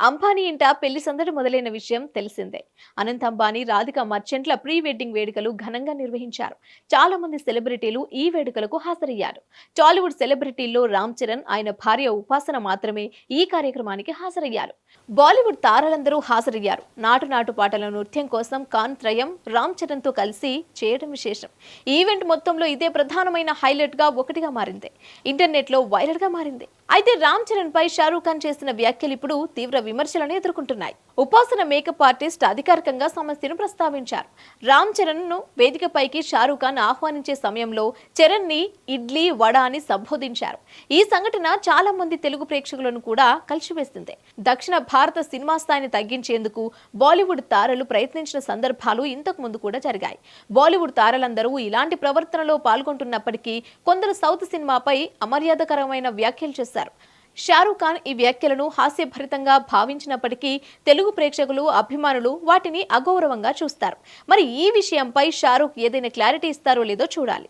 అంబానీ ఇంట పెళ్ళి సందడి మొదలైన విషయం తెలిసిందే. అనంత్ అంబానీ రాధిక మర్చెంట్ల ప్రీ వెడ్డింగ్ వేడుకలు ఘనంగా నిర్వహించారు. చాలా మంది సెలబ్రిటీలు ఈ వేడుకలకు హాజరయ్యారు. టాలీవుడ్ సెలబ్రిటీల్లో రామ్ చరణ్ ఆయన భార్య ఉపాసన మాత్రమే ఈ కార్యక్రమానికి హాజరయ్యారు. బాలీవుడ్ తారలందరూ హాజరయ్యారు. నాటు నాటు పాటల నృత్యం కోసం కాన్ త్రయం రామ్ చరణ్తో కలిసి చేయడం విశేషం. ఈవెంట్ మొత్తంలో ఇదే ప్రధానమైన హైలైట్గా ఒకటిగా మారింది. ఇంటర్నెట్లో వైరల్గా మారింది. అయితే రామ్ చరణ్ పై షారూఖ్ ఖాన్ చేసిన వ్యాఖ్యలు ఇప్పుడు తీవ్ర విమర్శలను ఎదుర్కొంటున్నాయి. ఉపాసన మేకప్ ఆర్టిస్ట్ అధికారికంగా సమస్యను ప్రస్తావించారు. రామ్ చరణ్ను వేదికపైకి షారూఖ్ ఖాన్ ఆహ్వానించే సమయంలో చరణ్ని ఇడ్లీ వడ అని సంబోధించారు. ఈ సంఘటన చాలా మంది తెలుగు ప్రేక్షకులను కూడా కలిసివేస్తుంది దక్షిణ భారత సినిమా స్థాయిని తగ్గించేందుకు బాలీవుడ్ తారలు ప్రయత్నించిన సందర్భాలు ఇంతకు ముందు కూడా జరిగాయి. బాలీవుడ్ తారలందరూ ఇలాంటి ప్రవర్తనలో పాల్గొంటున్నప్పటికీ కొందరు సౌత్ సినిమాపై అమర్యాదకరమైన వ్యాఖ్యలు చేశారు. షారూఖ్ ఖాన్ ఈ వ్యాఖ్యలను హాస్యభరితంగా భావించినప్పటికీ తెలుగు ప్రేక్షకులు అభిమానులు వాటిని అగౌరవంగా చూస్తారు. మరి ఈ విషయంపై షారూఖ్ ఏదైనా క్లారిటీ ఇస్తారో లేదో చూడాలి.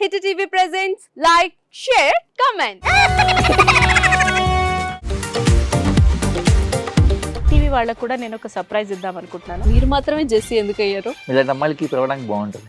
Hit TV presents like share comment. TV వాళ్ళకు కూడా నేను ఒక సర్ప్రైజ్ ఇద్దాం అనుకుంటున్నాను. మీరు మాత్రమే జెస్సీ ఎందుకు అయ్యారు ఇలాంటి అమ్మాయిలకి పిలవడానికి బాగుంటుంది.